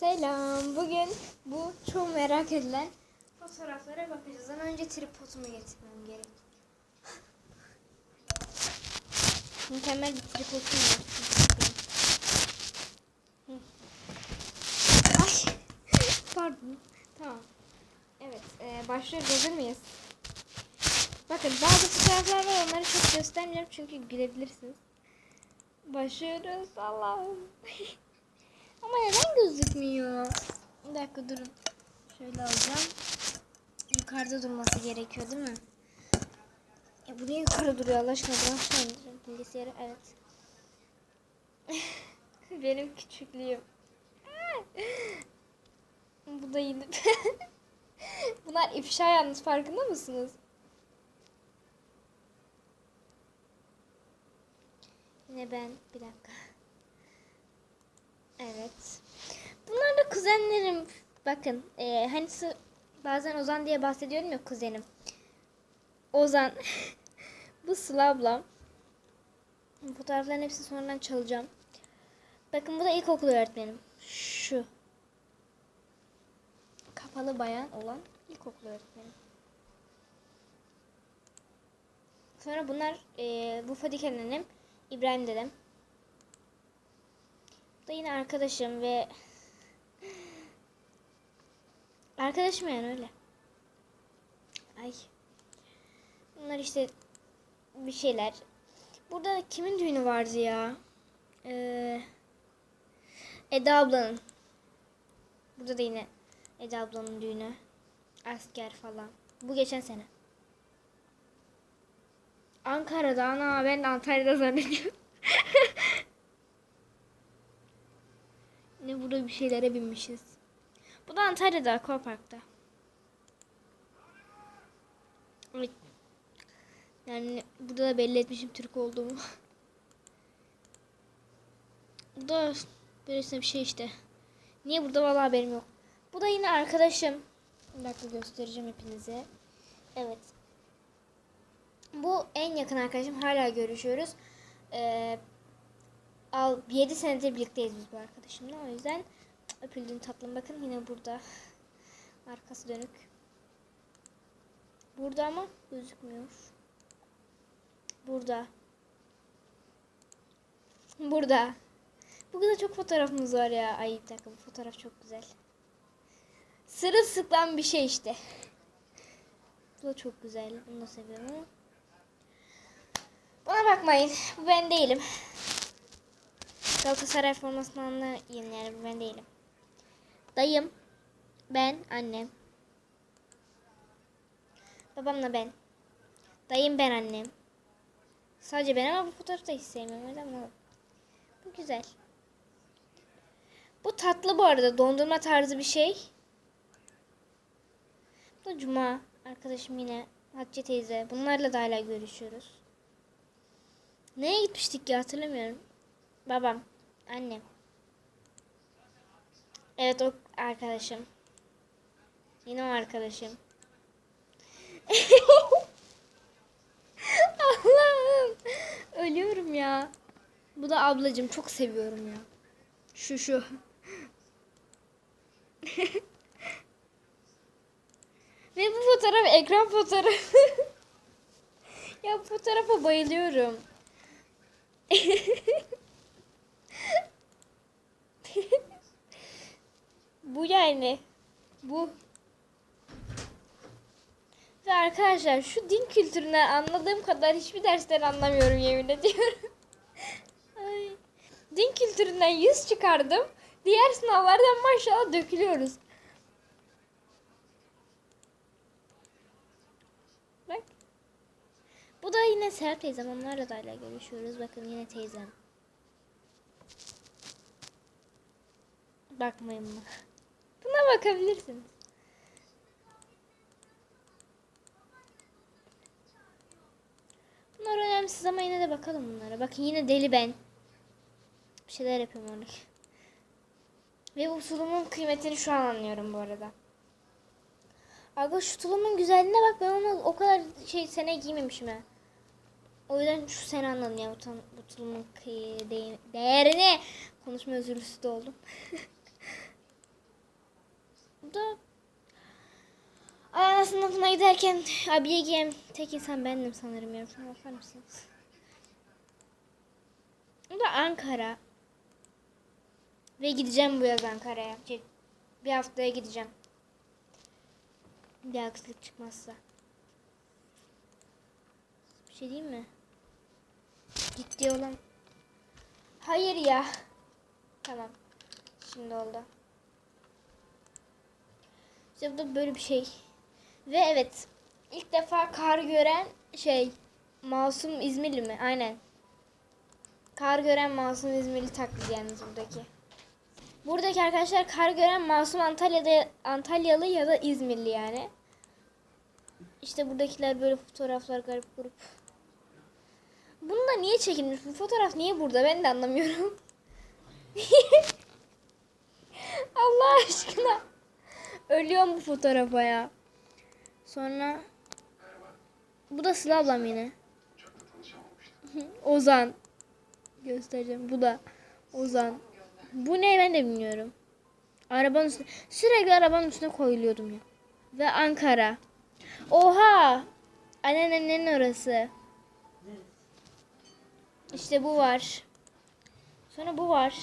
Selam. Bugün bu çok merak edilen fotoğraflara bakacağız. Ama önce tripodumu getirmem gerek. Mükemmel bir tripodum var. Ay. Pardon. Tamam. Evet. E, başlıyoruz. Hazır mıyız? Bakın bazı fotoğraflar var. Onları çok göstermeyeceğim çünkü gülebilirsiniz. Başlıyoruz. Allah'ım. Ama neden gözükmüyor? Bir dakika durun. Şöyle alacağım. Yukarıda durması gerekiyor değil mi? Ya bu niye yukarı duruyor Allah aşkına? İndireceğim bilgisayarı. Evet. Benim küçüklüğüm. bu da yine. Bunlar ifşa yalnız farkında mısınız? Yine ben. Bir dakika. Evet. Bunlar da kuzenlerim. Bakın. E, hani bazen Ozan diye bahsediyorum ya kuzenim. Ozan. Bu Sıla ablam. Fotoğrafların hepsini sonradan çalacağım. Bakın bu da ilkokul öğretmenim. Şu. Kapalı bayan olan ilkokul öğretmenim. Sonra bunlar e, bu Fadik annem, İbrahim dedem. Da yine arkadaşım ve arkadaşım yani öyle. Ay. Bunlar işte bir şeyler. Burada kimin düğünü vardı ya? Ee, Eda ablanın. Burada da yine Eda ablanın düğünü. Asker falan. Bu geçen sene. Ankara'da ana ben de Antalya'da zannediyorum. Ne burada bir şeylere binmişiz. Bu da Antalya'da Aquapark'ta. Yani burada da belli etmişim Türk olduğumu. Bu da böylesine bir şey işte. Niye burada vallahi haberim yok. Bu da yine arkadaşım. Bir dakika göstereceğim hepinize. Evet. Bu en yakın arkadaşım. Hala görüşüyoruz. Ee, al 7 senedir birlikteyiz biz bu arkadaşımla. O yüzden öpüldüğün tatlım bakın yine burada. Arkası dönük. Burada ama gözükmüyor. Burada. Burada. Bugün de çok fotoğrafımız var ya. Ay bir dakika bu fotoğraf çok güzel. Sırılsıklam bir şey işte. Bu da çok güzel. Bunu da seviyorum. Bana bakmayın. Bu ben değilim. Galatasaray formasını yani bu ben değilim. Dayım, ben, annem. Babamla ben. Dayım, ben, annem. Sadece ben ama bu fotoğrafı da hiç sevmiyorum. O bunu- Bu güzel. Bu tatlı bu arada. Dondurma tarzı bir şey. Bu Cuma. Arkadaşım yine. Hatice teyze. Bunlarla da hala görüşüyoruz. Neye gitmiştik ya hatırlamıyorum. Babam. Annem. Evet o arkadaşım. Yine o arkadaşım. Allah'ım. Ölüyorum ya. Bu da ablacım çok seviyorum ya. Şu şu. Ve bu fotoğraf ekran fotoğrafı. ya bu fotoğrafa bayılıyorum. Bu yani. Bu. Ve arkadaşlar şu din kültüründen anladığım kadar hiçbir dersten anlamıyorum yemin ediyorum. Ay. Din kültüründen 100 çıkardım. Diğer sınavlardan maşallah dökülüyoruz. Bak. Bu da yine Serap teyzem. Onlarla da hala görüşüyoruz. Bakın yine teyzem. Bakmayın mı? Buna bakabilirsiniz. Bunlar önemsiz ama yine de bakalım bunlara. Bakın yine deli ben. Bir şeyler yapıyorum orada. Ve bu tulumun kıymetini şu an anlıyorum bu arada. Aga şu tulumun güzelliğine bak ben onu o kadar şey sene giymemişim ha. O yüzden şu sene anladım ya bu, bu tulumun değerini. Konuşma özürlüsü de oldum. burada Ayağına sınıfına giderken abiye giyen tek insan bendim sanırım ya. Şuna bakar mısınız? Bu da Ankara. Ve gideceğim bu yaz Ankara'ya. Şey, Bir haftaya gideceğim. Bir aksilik çıkmazsa. Bir şey diyeyim mi? Gitti olan. Hayır ya. Tamam. Şimdi oldu. İşte bu da böyle bir şey. Ve evet. ilk defa kar gören şey. Masum İzmirli mi? Aynen. Kar gören Masum İzmirli taklidi yalnız buradaki. Buradaki arkadaşlar kar gören Masum Antalya'da Antalyalı ya da İzmirli yani. İşte buradakiler böyle fotoğraflar garip grup. Bunu da niye çekilmiş? Bu fotoğraf niye burada? Ben de anlamıyorum. Allah aşkına. Ölüyorum bu fotoğrafa ya. Sonra bu da Sıla ablam yine. Ozan. Göstereceğim. Bu da Ozan. Bu ne ben de bilmiyorum. Arabanın üstüne sürekli arabanın üstüne koyuluyordum ya. Ve Ankara. Oha! Anneannemin orası. İşte bu var. Sonra bu var.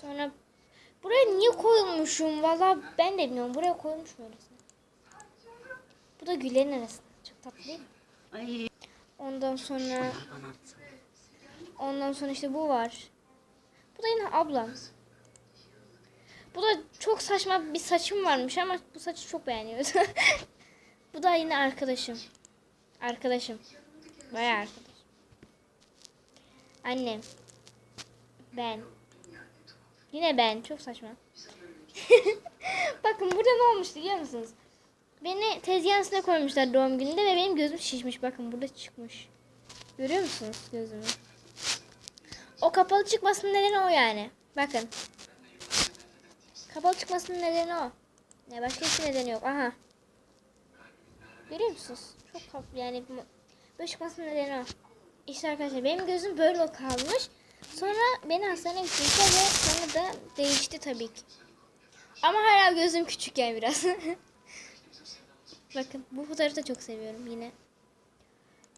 Sonra buraya niye koyulmuşum? Valla ben de bilmiyorum. Buraya koyulmuş mu öylesine? Bu da Güler'in arasında. Çok tatlı değil mi? Ay Ondan sonra ondan sonra işte bu var. Bu da yine ablam. Bu da çok saçma bir saçım varmış ama bu saçı çok beğeniyoruz. bu da yine arkadaşım. Arkadaşım. Bayağı arkadaş. Annem. Ben. Yine ben. Çok saçma. Bakın burada ne olmuş biliyor musunuz? Beni tezgahın koymuşlar doğum gününde ve benim gözüm şişmiş. Bakın burada çıkmış. Görüyor musunuz gözümü? O kapalı çıkmasının nedeni o yani. Bakın. Kapalı çıkmasının nedeni o. Ne başka hiçbir nedeni yok. Aha. Görüyor musunuz? Çok kap yani böyle çıkmasının nedeni o. İşte arkadaşlar benim gözüm böyle kalmış. Sonra beni hastaneye götürdüler ve sonra da değişti tabii ki. Ama hala gözüm küçük yani biraz. Bakın bu fotoğrafı da çok seviyorum yine.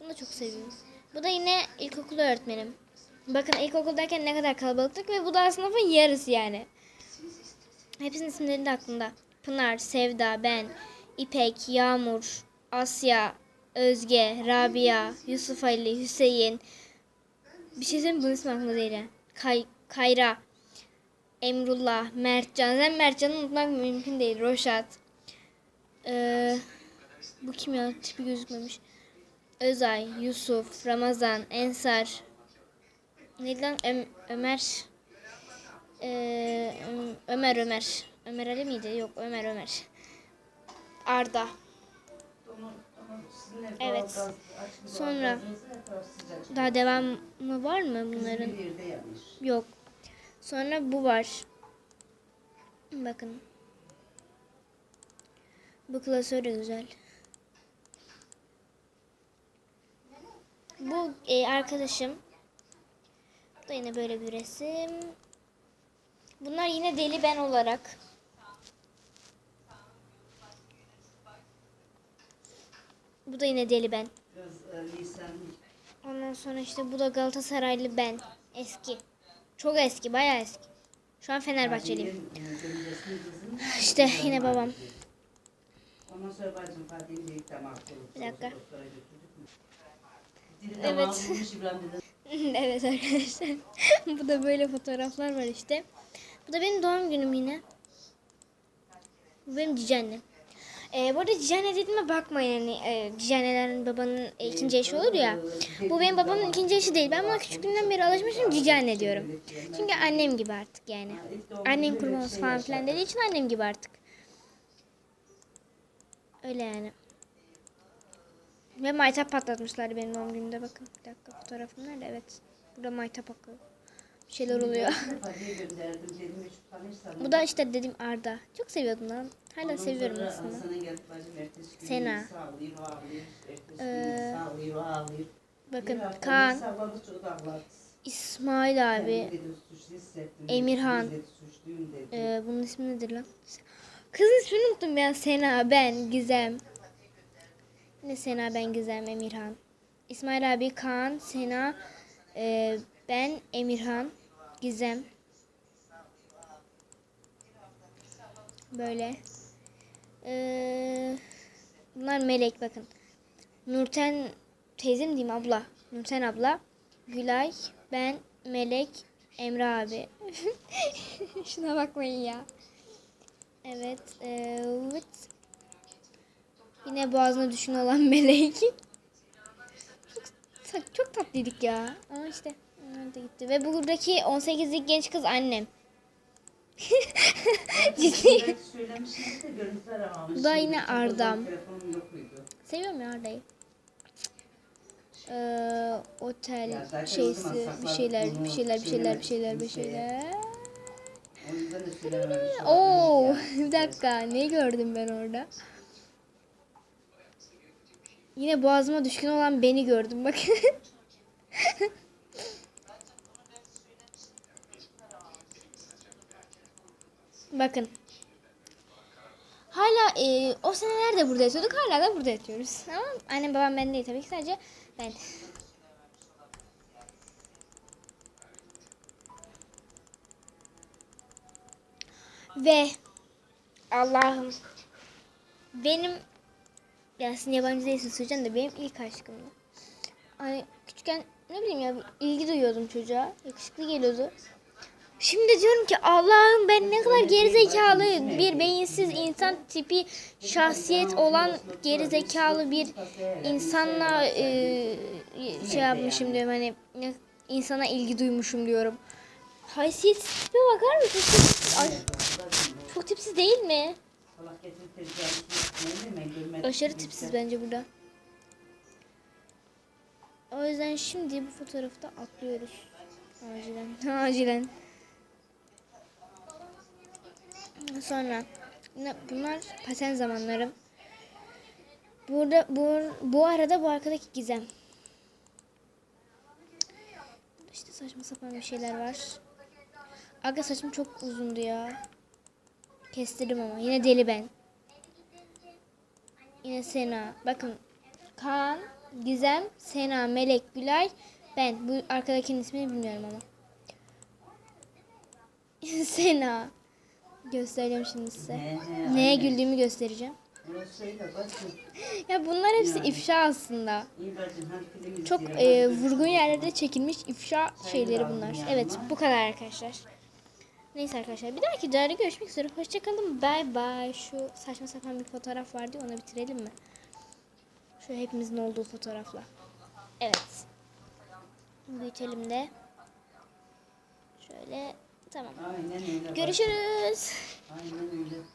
Bunu da çok seviyorum. Bu da yine ilkokul öğretmenim. Bakın ilkokuldayken ne kadar kalabalıktık ve bu da sınıfın yarısı yani. Hepsinin isimleri de aklımda. Pınar, Sevda, ben, İpek, Yağmur, Asya, Özge, Rabia, Yusuf Ali, Hüseyin. Bir şey söyleyeyim mi? Bunun ismi aklımda değil. Kay, Kayra, Emrullah, Mertcan. Sen Mertcan'ı unutmak mümkün değil. Roşat. Ee, bu kim ya? Tipi gözükmemiş. Özay, Yusuf, Ramazan, Ensar. Neydi lan? Ö- Ömer. Ee, Ömer Ömer. Ömer Ali miydi? Yok Ömer Ömer. Arda. Evet. Sonra daha devamı var mı bunların? Yok. Sonra bu var. Bakın. Bu klasör de güzel. Bu e, arkadaşım. Bu da yine böyle bir resim. Bunlar yine deli ben olarak. Bu da yine deli ben. E, Ondan sonra işte bu da Galatasaraylı ben. Eski. Çok eski, bayağı eski. Şu an Fenerbahçeliyim. İşte yine babam. Bir dakika. Evet. evet arkadaşlar. bu da böyle fotoğraflar var işte. Bu da benim doğum günüm yine. Bu benim cici annem. Ee, bu arada cici anne dediğime bakmayın. Yani, e, cici annelerin babanın e, ikinci eşi olur ya. Bu benim babamın ikinci eşi değil. Ben buna küçüklüğümden beri alışmışım cici anne diyorum. Çünkü annem gibi artık yani. Annen kurban olsun falan filan dediği için annem gibi artık. Öyle yani. Ve maytap patlatmışlar benim doğum günümde bakın. Bir dakika fotoğrafım nerede? Evet. Burada maytap akıyor. Bir şeyler oluyor. Bu da işte dedim Arda. Çok seviyordum lan. Hala Ondan seviyorum aslında. Sena. Ee. Bakın Kaan. İsmail abi. Emirhan. Ee, bunun ismi nedir lan? Kızın ismini unuttum ya. Sena, ben, Gizem. Ne Sena, ben, Gizem, Emirhan. İsmail abi, Kaan, Sena, e, ben, Emirhan, Gizem. Böyle. Ee, bunlar melek bakın. Nurten teyzem diyeyim abla. Nurten abla. Gülay, ben, Melek, Emre abi. Şuna bakmayın ya. Evet. e. Yine boğazına düşün olan melek. çok, çok tatlıydık ya. Ama işte da gitti. Ve buradaki 18'lik genç kız annem. Ciddi. Bu da yine Ardam. Seviyorum ya Arda'yı. Ee, otel şeysi bir şeyler bir şeyler bir şeyler bir şeyler bir şeyler. Oo, ya. bir dakika. Ne gördüm ben orada? Yine boğazıma düşkün olan beni gördüm bak. Bakın. Hala e, o senelerde burada yatıyorduk. Hala da burada yatıyoruz. Ama annem babam ben değil tabii ki sadece ben. Ve Allah'ım benim ya sizin yabancı değilsin söyleyeceğim de benim ilk aşkımdı. Hani küçükken ne bileyim ya ilgi duyuyordum çocuğa. Yakışıklı geliyordu. Şimdi diyorum ki Allah'ım ben ne kadar gerizekalı bir beyinsiz insan tipi şahsiyet olan gerizekalı bir insanla e, şey yapmışım diyorum hani insana ilgi duymuşum diyorum. Haysiyetsiz tipe bakar mısın? Ay, çok tipsiz değil mi? Aşırı tipsiz bence burada. O yüzden şimdi bu fotoğrafı da atlıyoruz. Acilen. Acilen. Sonra bunlar paten zamanlarım. Burada bu, bu arada bu arkadaki gizem. İşte saçma sapan bir şeyler var. Aga saçım çok uzundu ya. Kestirdim ama. Yine deli ben. Yine Sena. Bakın. Kaan, Gizem, Sena, Melek, Gülay, ben. Bu arkadakinin ismini bilmiyorum ama. Sena. Göstereceğim şimdi size. Ne, ne, Neye güldüğümü göstereceğim. Bacım. Ya bunlar hepsi ifşa aslında. Çok e, vurgun yerlerde çekilmiş ifşa şeyleri bunlar. Evet bu kadar arkadaşlar. Neyse arkadaşlar bir dahaki videoda görüşmek üzere. Hoşçakalın. Bay bay. Şu saçma sapan bir fotoğraf vardı onu bitirelim mi? Şu hepimizin olduğu fotoğrafla. Evet. Büyütelim de. Şöyle tamam. Aynen öyle. Görüşürüz. Aynen öyle.